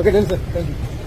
Okay done sir thank you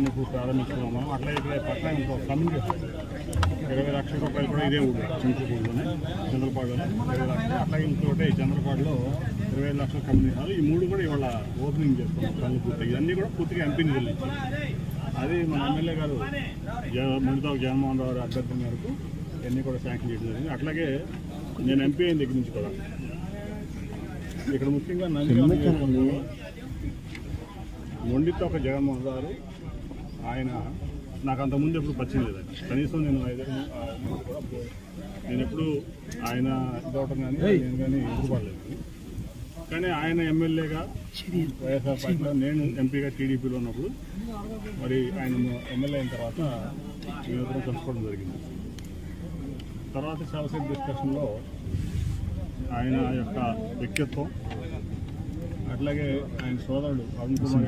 దాన్ని ఇప్పుడు ప్రారంభించుకున్నాం మనం. అట్లా ఇక్కడ పక్కన ఇంకో కమ్యూనికేషన్ ఇరవై లక్షల రూపాయలు కూడా ఇదే ఊరు చింతపూడిలోనే చంద్రపాడులోనే ఇరవై లక్షలు. అట్లాగే ఇంకోటి చంద్రపాడులో ఇరవై ఐదు లక్షల కమ్యూనిటీ హాల్ ఈ మూడు కూడా ఇవాళ ఓపెనింగ్ చేసుకున్నాం పనులు పూర్తిగా. ఇవన్నీ కూడా పూర్తిగా ఎంపీ నిధులు అది మన ఎమ్మెల్యే గారు ముడితో జగన్మోహన్ రావు గారి అభ్యర్థన మేరకు ఇవన్నీ కూడా శాంక్షన్ చేయడం జరిగింది. అట్లాగే నేను ఎంపీ అయిన దగ్గర నుంచి కూడా ఇక్కడ ముఖ్యంగా నంది మొండితో ఒక జగన్మోహన్ గారు ఆయన నాకు అంత ముందు ఎప్పుడు పరిచయం లేదండి కనీసం నేను ఐదారు నేను ఎప్పుడు ఆయన ఇదవటం కానీ నేను కానీ ఎదురుపడలేదు. కానీ ఆయన ఎమ్మెల్యేగా వైఎస్ఆర్ పార్టీలో నేను ఎంపీగా టీడీపీలో ఉన్నప్పుడు మరి ఆయన ఎమ్మెల్యే అయిన తర్వాత మేమిద్దరం కలుసుకోవడం జరిగింది. తర్వాత చాలాసేపు డిస్కషన్లో ఆయన యొక్క వ్యక్తిత్వం అట్లాగే ఆయన సోదరుడు అరుణ్ కుమార్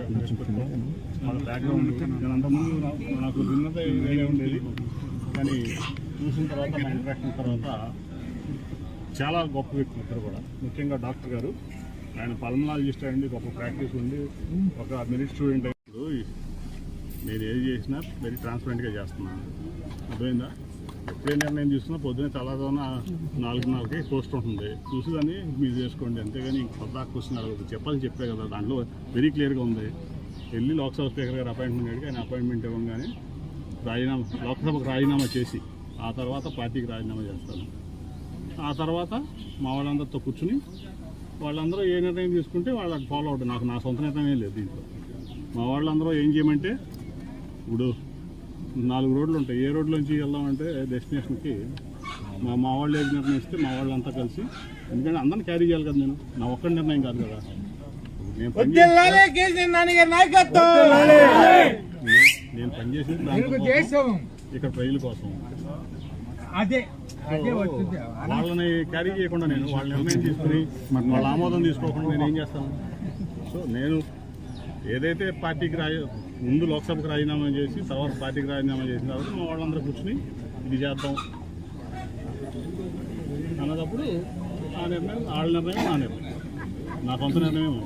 వాళ్ళ బ్యాక్గ్రౌండ్ నేను అంతకుముందు నా- నాకు భిన్నత వేరే ఉండేది. కానీ చూసిన తర్వాత మా ఇంటరాక్షన్ తర్వాత చాలా గొప్ప వ్యక్తులు ఇద్దరు కూడా. ముఖ్యంగా డాక్టర్ గారు. ఆయన పల్మనాలజిస్ట్ అయ్యండి గొప్ప ప్రాక్టీస్ ఉండి ఒక మెరిట్ స్టూడెంట్ ఇప్పుడు నేను ఏది చేసినా వెరీ ట్రాన్స్పరెంట్గా చేస్తున్నాను. అర్థమైందా? ఎప్పుడే నిర్ణయం తీసుకున్నా పొద్దున్నే తెల్లదోన నాలుగు నాలుగుకి పోస్ట్ ఉంటుంది. చూసి దాన్ని మీరు చేసుకోండి. అంతేగాని ఇంక కొత్త క్వశ్చన్ అడగదు. చెప్పాలి చెప్పే కదా. దాంట్లో వెరీ క్లియర్గా ఉంది. వెళ్ళి లోక్సభ స్పీకర్ గారు అపాయింట్మెంట్ అడిగి ఆయన అపాయింట్మెంట్ ఇవ్వగానే రాజీనామా లోక్సభకు రాజీనామా చేసి ఆ తర్వాత పార్టీకి రాజీనామా చేస్తాను. ఆ తర్వాత మా వాళ్ళందరితో కూర్చుని వాళ్ళందరూ ఏ నిర్ణయం తీసుకుంటే వాళ్ళకి ఫాలో అవుతుంది నాకు నా సొంత నిర్ణయం లేదు దీంట్లో. మా వాళ్ళందరూ ఏం చేయమంటే ఇప్పుడు నాలుగు రోడ్లు ఉంటాయి. ఏ రోడ్లోంచి వెళ్దామంటే డెస్టినేషన్కి మా మా వాళ్ళు ఏది నిర్ణయిస్తే మా వాళ్ళంతా కలిసి ఎందుకంటే అందరిని క్యారీ చేయాలి కదా నేను. నా ఒక్కడి నిర్ణయం కాదు కదా. నేను పని చే- నేను పనిచేసేది ఇక్కడ ప్రజల కోసం. అదే వాళ్ళని క్యారీ చేయకుండా నేను వాళ్ళ నిర్ణయం తీసుకుని వాళ్ళ ఆమోదం తీసుకోకుండా నేను ఏం చేస్తాను? సో నేను ఏదైతే పార్టీకి రాయ ముందు లోక్సభకు రాజీనామా చేసి తర్వాత పార్టీకి రాజీనామా చేసిన తర్వాత మా వాళ్ళందరూ కూర్చుని ఇది చేద్దాం. అన్నదప్పుడు ఆ నిర్ణయం వాళ్ళ నిర్ణయం నా నిర్ణయం. నా సొంత నిర్ణయం.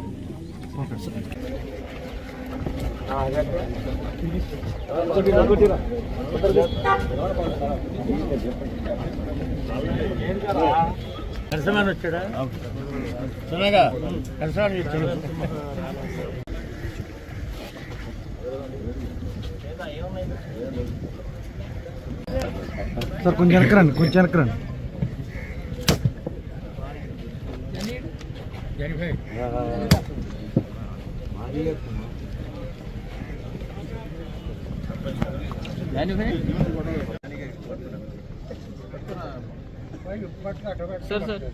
కరసమాన్ వచ్చాడా? సునగా కరసమాన్ వచ్చాడు సార్ కొంచెం వెనకరండి కొంచెం వెనకరండి సార్ సార్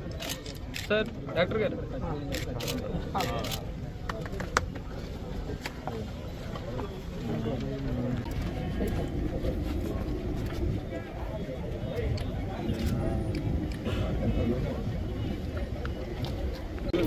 సార్ డాక్టర్ గారు